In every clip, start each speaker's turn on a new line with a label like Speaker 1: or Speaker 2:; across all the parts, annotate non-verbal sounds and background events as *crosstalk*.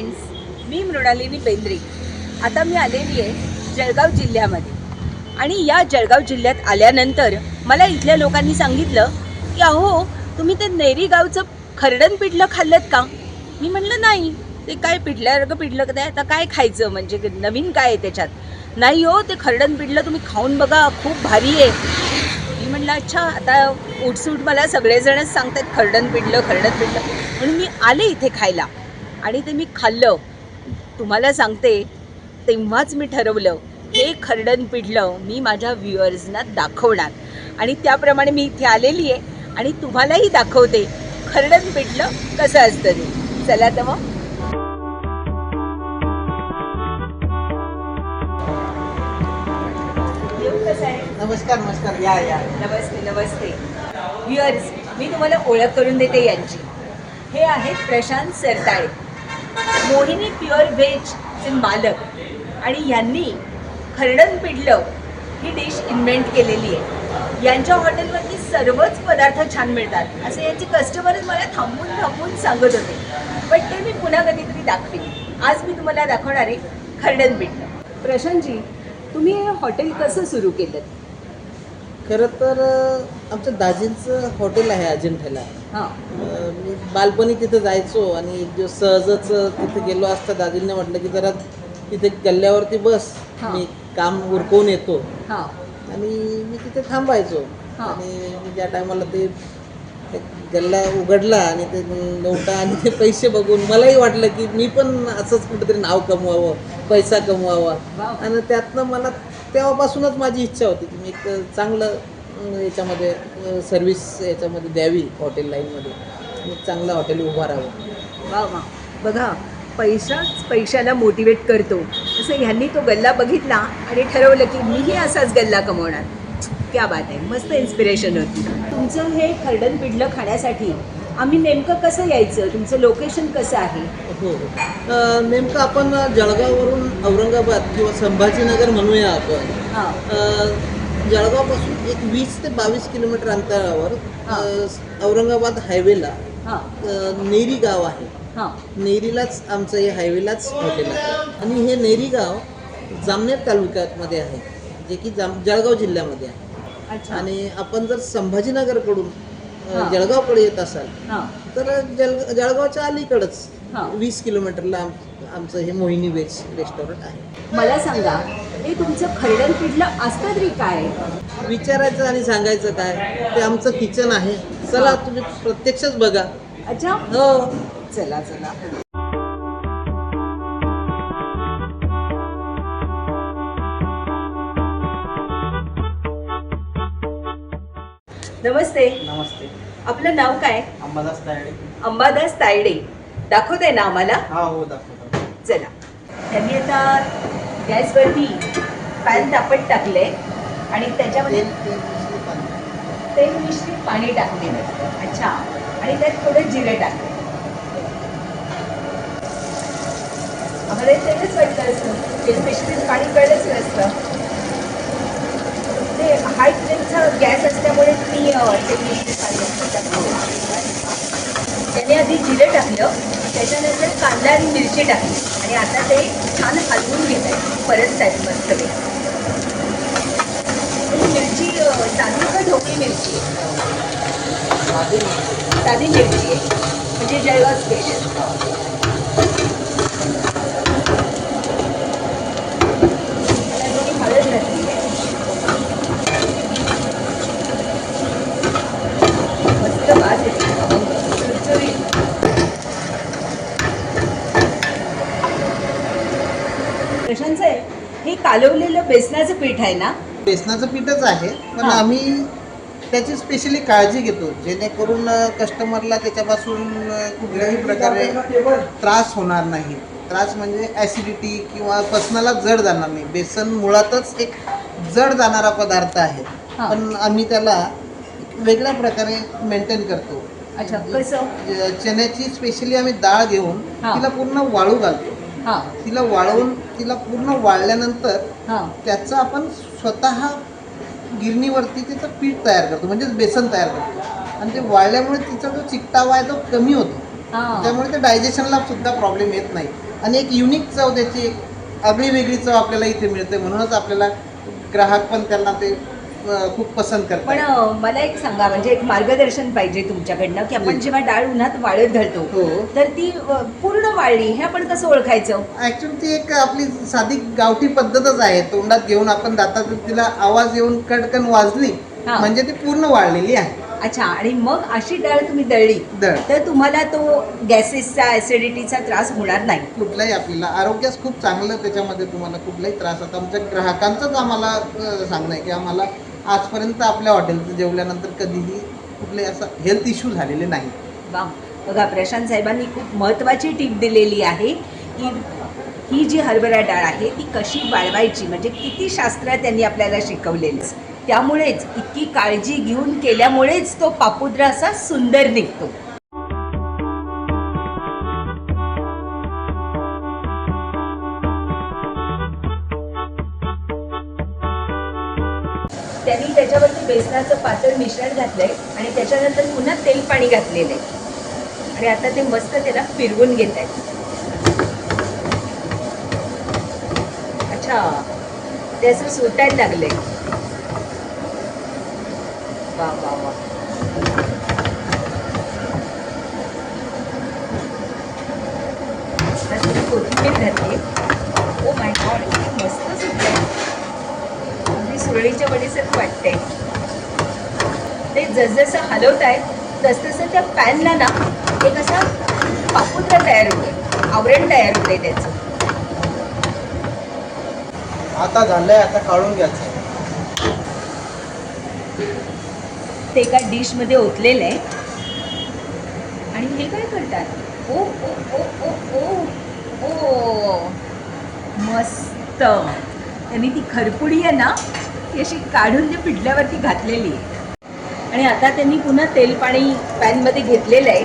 Speaker 1: Friends मी मृणालिनी बेंद्रे. आता मी आलेली आहे जळगाव जिल्ह्यामध्ये. आणि या जळगाव जिल्ह्यात आल्यानंतर मला इथल्या लोकांनी सांगितलं की अहो तुम्ही ते नेरी गावचं खरडण पिठलं खाल्लं का? मी म्हणलं नाही ते काय पिठल्यासारखं पिठलं का आता काय खायचं? म्हणजे नवीन काय आहे त्याच्यात? नाही हो ते खरडण पिठलं तुम्ही खाऊन बघा खूप भारी आहे. मी म्हणलं अच्छा आता उठसूट मला सगळेजणच सांगतात खरडण पिठलं खरडण पिठलं. म्हणून मी आले इथे खायला. आणि ते मी खाल्लं. तुम्हाला सांगते तेव्हाच मी ठरवलं हे खरडण पिडलं मी माझ्या व्ह्युअर्सना दाखवणार. आणि त्याप्रमाणे मी इथे आलेली आहे आणि तुम्हालाही दाखवते खरडण पिडलं कसं असतं ते. चला तर मग. येऊ कसं आहे
Speaker 2: नमस्कार नमस्कार. या या.
Speaker 1: नमस्ते नमस्ते. व्ह्युअर्स मी तुम्हाला ओळख करून देते यांची. हे आहेत प्रशांत सरताळे. मोहिनी प्युअर व्हेजचे मालक. आणि यांनी खर्डन पिडलं ही डिश इन्व्हेंट केलेली आहे. यांच्या हॉटेलवरती सर्वच पदार्थ छान मिळतात. असे यांचे कस्टमरच मला थांबून थांबून सांगत होते. पण ते मी पुन्हा कधीतरी दाखवेन. आज मी तुम्हाला दाखवणार आहे खरडण पिडलं प्रशांतजी तुम्ही हे हॉटेल कसं सुरू केलं?
Speaker 2: खरं तर अं, आमचं दाजींचं हॉटेल आहे अजिंठ्याला.
Speaker 1: हां.
Speaker 2: मी बालपणी तिथं जायचो आणि एक दिवस सहजच तिथे गेलो असता दाजींनी म्हटलं की जरा तिथे गल्ल्यावरती बस. मी काम उरकवून येतो.
Speaker 1: हां.
Speaker 2: आणि मी तिथे थांबायचो. आणि मी ज्या टायमाला ते गल्ला उघडला आणि ते नोटा आणि ते पैसे बघून मलाही वाटलं की मी पण असंच कुठेतरी नाव कमवावं पैसा कमवावा.
Speaker 1: वाव.
Speaker 2: आणि त्यातनं मला तेव्हापासूनच माझी इच्छा होती की मी एक चांगलं याच्यामध्ये सर्विस याच्यामध्ये द्यावी हॉटेल लाईनमध्ये एक चांगलं हॉटेल उभं राहावं.
Speaker 1: वा वा. बघा पैसाच पैशाला मोटिवेट करतो. असं ह्यांनी तो गल्ला बघितला आणि ठरवलं की मीही असाच गल्ला कमवणार. क्या बात आहे. मस्त इन्स्पिरेशन होती. तुमचं हे खरडण पिडलं खाण्यासाठी आम्ही नेमकं कसं यायचं? तुमचं लोकेशन कसं आहे?
Speaker 2: हो. अं, नेमकं आपण जळगाववरून औरंगाबाद किंवा संभाजीनगर म्हणूया आपण.
Speaker 1: हां.
Speaker 2: अ, जळगावपासून एक वीस ते बावीस किलोमीटर अंतरावर
Speaker 1: हा.
Speaker 2: अ, औरंगाबाद हायवेला
Speaker 1: हां.
Speaker 2: अ, नेरी गाव आहे.
Speaker 1: हां.
Speaker 2: नेरीलाच आमचं हे हायवेलाच हॉटेल आहे. आणि हे नेरी गाव जामनेर तालुक्यामध्ये आहे जे की जाम जळगाव जिल्ह्यामध्ये आहे.
Speaker 1: अच्छा.
Speaker 2: आणि आपण जर संभाजीनगरकडून. जळगावकडे येत असाल
Speaker 1: हां.
Speaker 2: तर जळ जळगावच्या अलीकडंच
Speaker 1: हा.
Speaker 2: वीस किलोमीटरला आम आमचं हे मोहिनी वेज रेस्टॉरंट आहे.
Speaker 1: मला सांगा हे तुमचं खरडण पिडलं असतं तरी काय?
Speaker 2: विचारायचं आणि सांगायचं काय ते आमचं किचन आहे. चला तुम्ही प्रत्यक्षच बघा.
Speaker 1: अच्छा?
Speaker 2: हो.
Speaker 1: चला चला. नमस्ते.
Speaker 3: नमस्ते.
Speaker 1: आपलं नाव काय?
Speaker 3: अंबादास तायडे.
Speaker 1: अंबादास तायडे. दाखवताय ना आम्हाला?
Speaker 3: हा हो दाखवतो.
Speaker 1: चला. त्यांनी आता गॅसवरती पॅन तापत टाकले आणि त्याच्यामध्ये
Speaker 2: तेल मिश्रित पाणी.
Speaker 1: आहे. अच्छा. आणि त्यात थोडं जिरे टाकले आम्हाला तेलच वाटलं असतं. तेल मिश्रित पाणी कळलंच नसतं. ते हाय फ्लेमचा गॅस असल्यामुळे मी अं, तेल त्याने आधी जिरे टाकलं त्याच्यानंतर कांदा आणि मिरची टाकली आणि आता ते छान हलवून घेत आहे परत साईड मस्त मिरची साधी का ढोकळी मिरची आहे?
Speaker 2: साधी मिरची.
Speaker 1: साधी मिरची आहे म्हणजे जळगाव स्पेशल हळद घातली आहे मस्त वास येतो चुरचुरीत. प्रशांत साहेब हे कालवलेलं बेसनाचं पीठ आहे ना?
Speaker 2: बेसनाचं पीठच आहे पण
Speaker 1: हा.
Speaker 2: आम्ही त्याची स्पेशली काळजी घेतो जेणेकरून कस्टमरला त्याच्यापासून अ, कुठल्याही प्रकारे त्रास होणार नाही. त्रास म्हणजे ॲसिडिटी किंवा पचनाला जड जाणार नाही. बेसन मुळातच एक जड जाणारा पदार्थ आहे.
Speaker 1: हा.
Speaker 2: पण आम्ही त्याला वेगळ्या प्रकारे मेंटेन करतो.
Speaker 1: अच्छा कसं?
Speaker 2: चण्याची स्पेशली आम्ही डाळ घेऊन
Speaker 1: हा.
Speaker 2: तिला पूर्ण वाळू घालतो.
Speaker 1: हां.
Speaker 2: तिला वाळवून तिला पूर्ण वाळल्यानंतर
Speaker 1: हां.
Speaker 2: त्याचं आपण स्वतः गिरणीवरती त्याचं पीठ तयार करतो म्हणजेच बेसन तयार करतो. आणि ते वाळल्यामुळे तिचा जो चिकटावा आहे तो कमी होतो.
Speaker 1: हां.
Speaker 2: त्यामुळे ते डायजेशनला सुद्धा प्रॉब्लेम येत नाही. आणि एक युनिक चव त्याची एक आगळी वेगळी चव आपल्याला इथे मिळते. म्हणूनच आपल्याला ग्राहक पण त्यांना ते खूप पसंत
Speaker 1: पण
Speaker 2: करतात
Speaker 1: अं, मला एक सांगा म्हणजे एक मार्गदर्शन पाहिजे तुमच्याकडनं की आपण. जेव्हा डाळ उन्हात वाळत घालतो
Speaker 2: हो.
Speaker 1: तर ती पूर्ण वाळली हे आपण कसं ओळखायचं?
Speaker 2: ऍक्च्युली ती एक आपली साधी गावठी पद्धतच आहे. तोंडात घेऊन आपण दातात तिला आवाज येऊन कडकन वाजली. म्हणजे ती पूर्ण वाळलेली आहे.
Speaker 1: अच्छा आणि मग अशी डाळ तुम्ही दळली
Speaker 2: दळ.
Speaker 1: तर तुम्हाला तो गॅसेसचा ऍसिडिटीचा त्रास होणार नाही.
Speaker 2: कुठलाही आपल्याला. आरोग्यास खूप चांगलं त्याच्यामध्ये तुम्हाला कुठलाही त्रास. आता आमच्या ग्राहकांचंच आम्हाला सांगणं आहे की आम्हाला आजपर्यंत आपल्या हॉटेलचं जेवल्यानंतर कधीही कुठले असं हेल्थ इश्यू झालेले नाही.
Speaker 1: वा. बघा प्रशांत साहेबांनी खूप महत्त्वाची टीप दिलेली आहे की ही जी हरभरा डाळ आहे ती कशी वाळवायची? म्हणजे किती शास्त्र त्यांनी आपल्याला शिकवलेलं. त्यामुळेच इतकी काळजी घेऊन केल्यामुळेच तो पापुद्रा असा सुंदर निघतो. पातळ मिश्रण घातलंय आणि त्याच्यानंतर पुन्हा तेल पाणी घातलेलं आहे. आणि आता ते मस्त त्याला फिरवून घेत आहेत. अच्छा. ते असं सुटायला लागले वा वा वा. कोथिंबीर घातली. ओ माय गॉड मस्त सुटलंय अगदी सुरळीच्या वडीसारखं वाटतंय. जसजसं हलवत आहेत तसतसं त्या पॅनला ना एक असा पापुद्रा तयार होतोय आवरण तयार होतंय त्याचं.
Speaker 2: आता झालंय आता काढून घ्यायचं.
Speaker 1: ते एका डिशमध्ये ओतलेलं आहे. आणि हे काय करतात? ओ ओ ओ ओ ओ ओ. मस्त. त्यांनी ती खरपुडी आहे ना ती अशी काढून त्या पिठल्यावरती घातलेली आहे. आणि आता त्यांनी पुन्हा तेल पाणी पॅनमध्ये घेतलेलं आहे.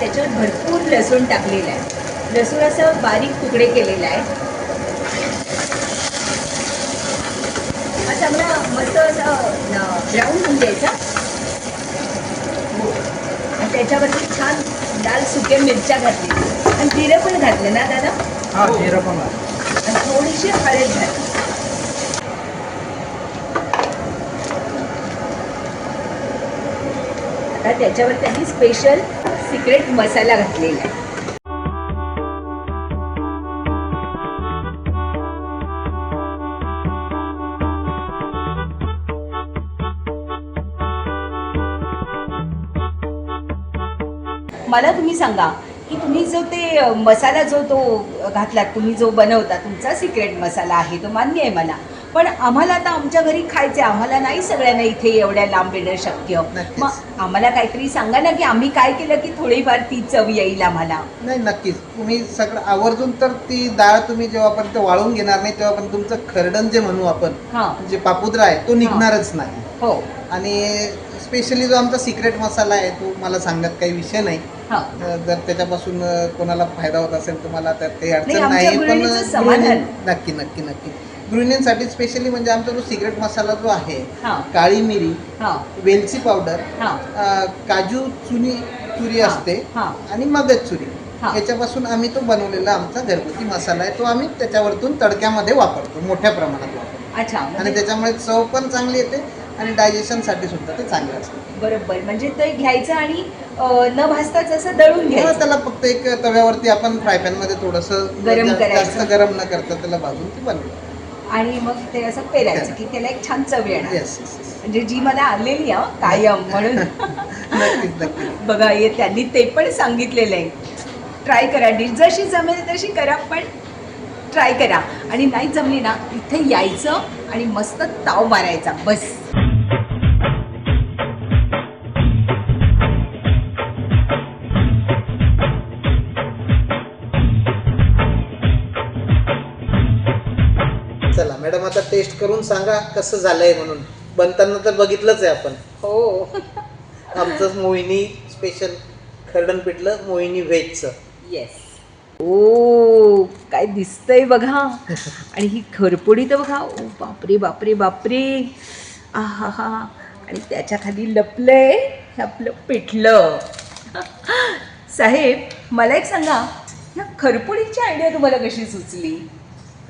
Speaker 1: त्याच्यावर भरपूर लसूण टाकलेलं आहे. लसूण असं बारीक तुकडे केलेलं आहे. हा चांगला मस्त असा ब्राऊन होऊन द्यायचा. आणि त्याच्यावरती छान लाल सुके मिरच्या घातली आणि जिरं पण घातलं ना दादा?
Speaker 2: हा जिरं पण
Speaker 1: आणि थोडीशी हळद घातली. आता त्याच्यावर त्यांनी स्पेशल सिक्रेट मसाला घातलेला आहे. मला तुम्ही सांगा की तुम्ही जो ते मसाला जो तो घातलात तुम्ही जो बनवता तुमचा सिक्रेट मसाला आहे तो मान्य आहे मला? पण आम्हाला आता आमच्या घरी खायचे आम्हाला नाही सगळ्यांना इथे एवढ्या लांब येणं शक्य.
Speaker 2: नक्कीच.
Speaker 1: मग आम्हाला काहीतरी सांगा ना की आम्ही काय केलं की थोडीफार ती चव येईल आम्हाला.
Speaker 2: नाही नक्कीच. तुम्ही सगळं आवर्जून तर ती डाळ तुम्ही जेव्हापर्यंत वाळून घेणार नाही तेव्हापर्यंत तुमचं खरडण जे म्हणू आपण
Speaker 1: हां.
Speaker 2: जे पापुद्रा आहे तो निघणारच नाही.
Speaker 1: हो.
Speaker 2: आणि स्पेशली जो आमचा सिक्रेट मसाला आहे तो मला सांगत काही विषय नाही.
Speaker 1: हां.
Speaker 2: अं, जर त्याच्यापासून अं, कोणाला फायदा होत असेल तुम्हाला तर ते
Speaker 1: नाही,
Speaker 2: अडचण
Speaker 1: आमच्या
Speaker 2: नाही पण
Speaker 1: गृहिणीचं समाधान.
Speaker 2: गृहिणी- नक्की नक्की नक्की. गृहिणींसाठी स्पेशली म्हणजे आमचा जो सिक्रेट मसाला जो आहे
Speaker 1: हां.
Speaker 2: काळी मिरी
Speaker 1: हां.
Speaker 2: वेलची पावडर काजू चुनी चुरी असते. आणि मगज चुरी. याच्यापासून आम्ही तो बनवलेला आमचा घरगुती मसाला आहे तो आम्ही त्याच्यावरतून तडक्यामध्ये वापरतो मोठ्या प्रमाणात वापरतो.
Speaker 1: अच्छा
Speaker 2: आणि
Speaker 1: म्हणजे
Speaker 2: त्याच्यामुळे चव पण चांगली येते आणि डायजेशनसाठी सुद्धा ते चांगलं असतं.
Speaker 1: बरोबर म्हणजे ते घ्यायचं आणि न भाजताच असं दळून घ्यायचं.
Speaker 2: त्याला फक्त एक तव्यावरती आपण फ्रायमध्ये थोडस
Speaker 1: गरम
Speaker 2: जास्त. गरम न करता त्याला भाजून ती बनवली.
Speaker 1: आणि मग ते असं पेरायचं की त्याला एक छान चव येणार. म्हणजे जी मला आलेली आहे हं, कायम *laughs* म्हणून. बघा हे त्यांनी ते पण सांगितलेलं आहे. ट्राय करा. डिश जशी जमेल तशी करा पण ट्राय करा. आणि नाही जमली ना इथे यायचं आणि मस्त ताव मारायचा. बस.
Speaker 2: टेस्ट करून सांगा कसं झालंय म्हणून. बनताना तर बघितलंच आहे आपण.
Speaker 1: हो.
Speaker 2: आमचंच मोहिनी स्पेशल खरडण पिठलं मोहिनी व्हेजचं
Speaker 1: येस ओ काय दिसतंय बघा. आणि ही खरपुडी तर बघा ओ बापरे बापरे बापरे. आहा हा आणि त्याच्याखाली लपलंय हे आपलं पिठलं. साहेब मला एक सांगा या खरपुडीची आयडिया तुम्हाला कशी सुचली?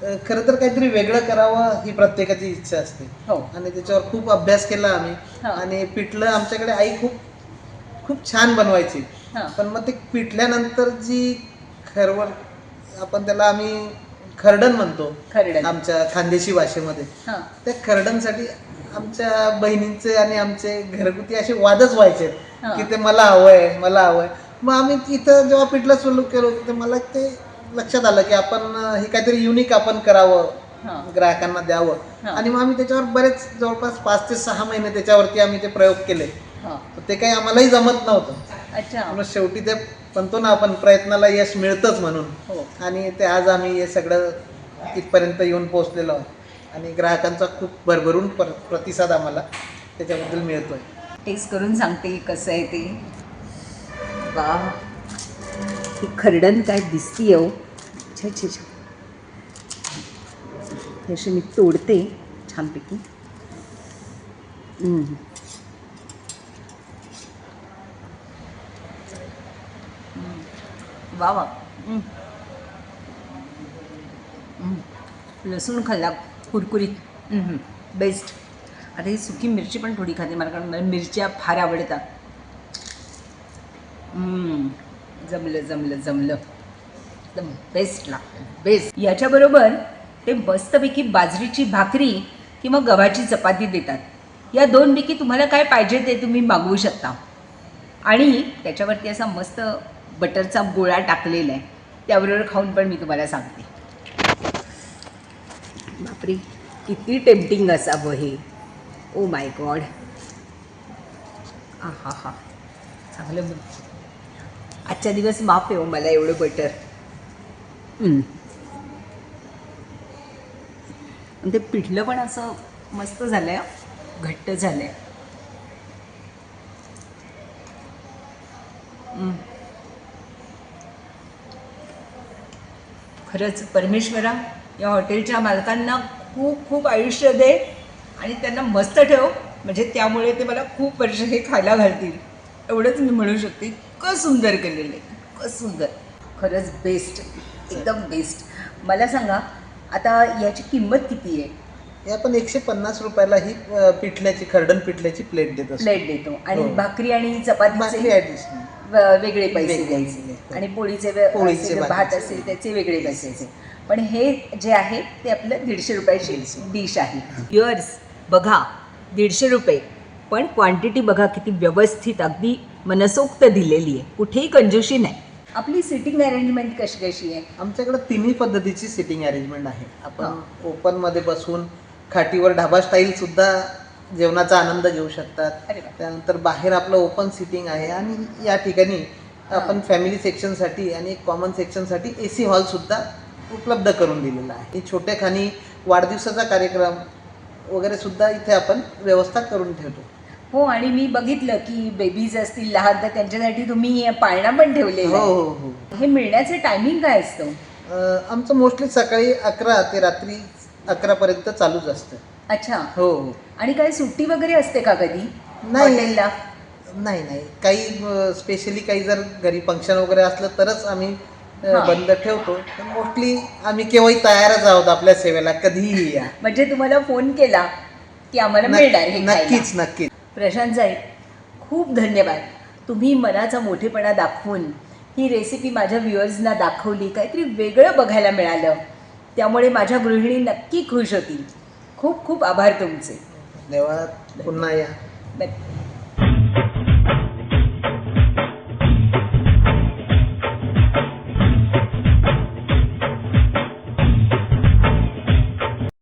Speaker 2: खरं तर काहीतरी वेगळं करावं ही प्रत्येकाची इच्छा असते.
Speaker 1: हो.
Speaker 2: आणि त्याच्यावर खूप अभ्यास केला आम्ही.
Speaker 1: हा.
Speaker 2: आणि पिठलं आमच्याकडे आई खूप खूप छान बनवायची.
Speaker 1: हां.
Speaker 2: पण मग ते पिठल्यानंतर जी खरवड आपण त्याला आम्ही खरडण म्हणतो. आमच्या खानदेशी भाषेमध्ये.
Speaker 1: हां.
Speaker 2: त्या खरडणसाठी आमच्या बहिणींचे आणि आमचे घरगुती असे वादच व्हायचे.
Speaker 1: हा.
Speaker 2: की ते मला हवंय मला हवंय. मग आम्ही इथं जेव्हा पिठलं सुरू केलं तर मला ते लक्षात आलं की आपण हे काहीतरी युनिक आपण करावं ग्राहकांना द्यावं. आणि मग आम्ही त्याच्यावर बरेच जवळपास पाच ते सहा महिने त्याच्यावरती आम्ही ते प्रयोग केले.
Speaker 1: हां.
Speaker 2: ते काही आम्हालाही जमत नव्हतं.
Speaker 1: अच्छा.
Speaker 2: म्हणून शेवटी ते म्हणतो ना आपण प्रयत्नाला यश मिळतंच म्हणून.
Speaker 1: हो.
Speaker 2: आणि ते आज आम्ही हे सगळं इथपर्यंत येऊन पोहोचलेलो आहोत. आणि ग्राहकांचा खूप भरभरून पर प्रतिसाद आम्हाला त्याच्याबद्दल मिळतोय.
Speaker 1: टेस्ट करून सांगते कसं आहे ते. वा ही खरडण काय दिसती येऊ हो. छे छे छे. हे अशी मी तोडते छानपैकी. वा वा. लसूण खाल्ला कुरकुरीत. बेस्ट. आता ही सुकी मिरची पण थोडी खाते मला कारण मला मिरच्या फार आवडतात. जमलं जमलं जमलं. एकदम बेस्ट लागतं बेस्ट याच्याबरोबर ते मस्तपैकी बाजरीची भाकरी किंवा गव्हाची चपाती देतात. या दोनपैकी तुम्हाला काय पाहिजे ते तुम्ही मागवू शकता. आणि त्याच्यावरती असा मस्त बटरचा गोळा टाकलेला आहे. त्याबरोबर खाऊन पण मी तुम्हाला सांगते. बापरे किती टेम्पटिंग असावं हे. ओ माय गॉड हा हा हा चांगलं आजच्या दिवस माफ आहे हो मला एवढं बटर हम्म. आणि ते पिठलं पण असं मस्त झालं आहे घट्ट झालं आहे खरंच परमेश्वरा या हॉटेलच्या मालकांना खूप खूप आयुष्य दे आणि त्यांना मस्त ठेव. म्हणजे त्यामुळे ते मला खूप वर्ष हे खायला घालतील. एवढंच मी म्हणू शकते इतकं सुंदर केलेलं आहे इतकं सुंदर. खरंच बेस्ट एकदम बेस्ट मला सांगा आता याची किंमत किती आहे?
Speaker 2: हे आपण एकशे पन्नास रुपयाला ही अं, पिठल्याची खरडण पिठल्याची प्लेट देत असतो.
Speaker 1: प्लेट देतो. आणि
Speaker 2: हो.
Speaker 1: भाकरी आणि व- वेगळे पैसे
Speaker 2: वेगळे
Speaker 1: द्यायचे.
Speaker 2: पैसे.
Speaker 1: आणि पोळीचे वे-
Speaker 2: पोळीचे
Speaker 1: असेल,
Speaker 2: भात.
Speaker 1: भात असेल. त्याचे वेगळे पैसे द्यायचे पण हे जे आहे ते आपलं दीडशे रुपयाची डिश आहे. युअर्स बघा दीडशे रुपये. पण क्वांटिटी बघा किती व्यवस्थित अगदी मनसोक्त दिलेली आहे. कुठेही कंजूशी नाही. आपली सिटिंग अरेंजमेंट कशी कशी आहे?
Speaker 2: आमच्याकडे तिन्ही पद्धतीची सिटिंग अरेंजमेंट आहे. आपण. ओपनमध्ये बसून खाटीवर ढाबा स्टाईल सुद्धा जेवणाचा आनंद घेऊ शकतात. त्यानंतर बाहेर आपलं ओपन सिटिंग आहे आणि या ठिकाणी
Speaker 1: हा.
Speaker 2: आपण फॅमिली सेक्शनसाठी आणि कॉमन सेक्शनसाठी ए सी हॉलसुद्धा उपलब्ध करून दिलेला आहे. छोट्या खाणी वाढदिवसाचा कार्यक्रम वगैरे सुद्धा इथे आपण व्यवस्था करून ठेवतो.
Speaker 1: हो आणि मी बघितलं की बेबीज असतील लहान तर त्यांच्यासाठी तुम्ही पाळणा पण ठेवलेला
Speaker 2: हो
Speaker 1: आहे.
Speaker 2: हो हो
Speaker 1: हे. मिळण्याचं टायमिंग काय असतं?
Speaker 2: अं, आमचं मोस्टली सकाळी अकरा ते रात्री अकरापर्यंत चालूच असतं.
Speaker 1: अच्छा.
Speaker 2: हो हो.
Speaker 1: आणि काय सुट्टी वगैरे असते का कधी?
Speaker 2: नाही.
Speaker 1: हॉटेलला?
Speaker 2: नाही नाही. काही स्पेशली काही जर घरी फंक्शन वगैरे असलं तरच आम्ही अ,
Speaker 1: हा.
Speaker 2: बंद ठेवतो. मोस्टली आम्ही केव्हाही तयारच आहोत आपल्या सेवेला कधीही या.
Speaker 1: म्हणजे तुम्हाला फोन केला की आम्हाला मिळणार हे
Speaker 2: नक्क-
Speaker 1: खायला.
Speaker 2: नक्कीच नक्कीच.
Speaker 1: प्रशांत साहेब खूप धन्यवाद. तुम्ही मनाचा मोठेपणा दाखवून ही रेसिपी माझ्या व्ह्युअर्सना दाखवली काहीतरी वेगळं बघायला मिळालं. त्यामुळे माझ्या गृहिणी नक्की खुश होतील. खूप खूप आभार तुमचे.
Speaker 2: धन्यवाद पुन्हा या.
Speaker 1: नक्की.